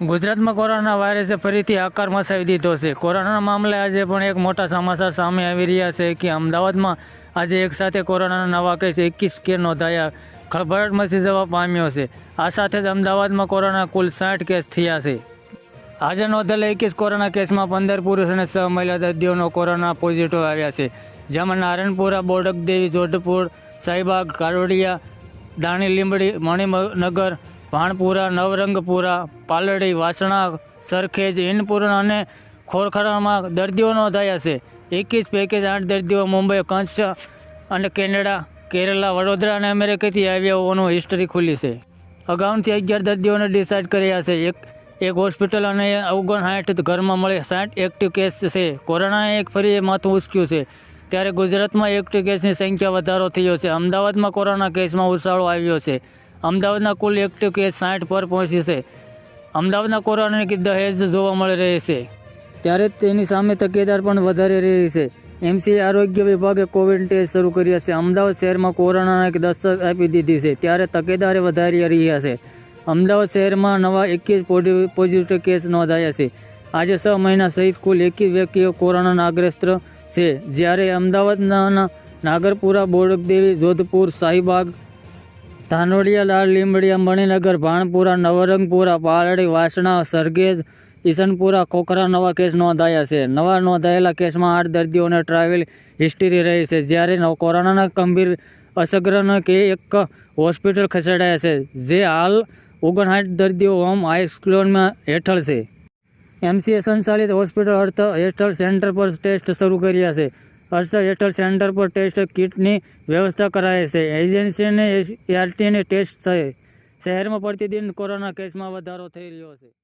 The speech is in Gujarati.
ગુજરાતમાં કોરોના વાયરસે ફરીથી આકાર મચાવી દીધો છે. કોરોનાના મામલે આજે પણ એક મોટા સમાચાર સામે આવી રહ્યા છે કે અમદાવાદમાં આજે એકસાથે કોરોનાના નવા કેસ એકવીસ કે નોંધાયા. ખળભળાટ મચી જવા પામ્યો છે. આ સાથે જ અમદાવાદમાં કોરોના કુલ સાઠ કેસ થયા છે. આજે નોંધેલા એકવીસ કોરોના કેસમાં પંદર પુરુષ અને છ મહિલા દર્દીઓનો કોરોના પોઝિટિવ આવ્યા છે. જેમાં નારાયણપુરા બોડકદેવી, જોધપુર સાઈબાગ કારોડિયા દાણી લીંબડી મણિનગર ભાણપુરા, નવરંગપુરા, પાલડી, વાસણા, સરખેજ ઈનપુરા અને ખોરખડામાં દર્દીઓ નોંધાયા છે એકવીસ પૈકી આઠ દર્દીઓ મુંબઈ કચ્છ અને કેનેડા, કેરલા, વડોદરા અને અમેરિકાથી આવ્યા હોવાનું હિસ્ટરી ખુલી છે. અગાઉથી અગિયાર દર્દીઓને ડિસાઇડ કર્યા છે. એક એક હોસ્પિટલ અને ઓગણસાઠ ઘરમાં મળે. સાઠ એક્ટિવ કેસ છે. કોરોનાએ એક ફરી માથું ઉચક્યું છે. ત્યારે ગુજરાતમાં એક્ટિવ કેસની સંખ્યા વધારો થયો છે. અમદાવાદમાં કોરોના કેસમાં ઉછાળો આવ્યો છે. અમદાવાદના કુલ એક્ટિવ કેસ સાઠ પર પહોંચી છે. અમદાવાદના કોરોનાની દહેજ જોવા મળી રહી છે. ત્યારે તેની સામે તકેદાર પણ વધારી રહી છે. એમસી આરોગ્ય વિભાગે કોવિડ ટેસ્ટ શરૂ કર્યા છે. અમદાવાદ શહેરમાં કોરોનાને દસ્તક આપી દીધી છે. ત્યારે તકેદારે વધારી રહ્યા છે. અમદાવાદ શહેરમાં નવા એકવીસ પોઝિટિવ કેસ નોંધાયા છે. આજે છ મહિના સહિત કુલ એકવીસ વ્યક્તિઓ કોરોનાના અગ્રસ્ત છે. જ્યારે અમદાવાદના નાગરપુરા, બોડકદેવી, જોધપુર, શાહીબાગ ધાનોડિયા, લાલ લીંબડિયા, મણિનગર, ભાણપુરા, નવરંગપુરા, પાલડી, વાસણા, સરગેજ, ઈસનપુરા ખોખરા નવા કેસ નોંધાયા છે. નવા નોંધાયેલા કેસમાં આઠ દર્દીઓને ટ્રાવેલ હિસ્ટ્રી રહી છે. જ્યારે કોરોનાના ગંભીર અસરગ્રસ્ત કે એક હોસ્પિટલ ખસેડાયા છે, જે હાલ ઓગણસાઠ દર્દીઓ હોમ આઇસોલેશનમાં હેઠળ છે. એમસીએ સંચાલિત હોસ્પિટલ અર્થ હેઠળ સેન્ટર પર ટેસ્ટ શરૂ કર્યા છે. અર્થ હેઠળ સેન્ટર પર ટેસ્ટ કિટની વ્યવસ્થા કરાય છે. એજન્સીને એઆરટીની ટેસ્ટ છે. શહેરમાં પ્રતિદિન કોરોના કેસમાં વધારો થઈ રહ્યો છે.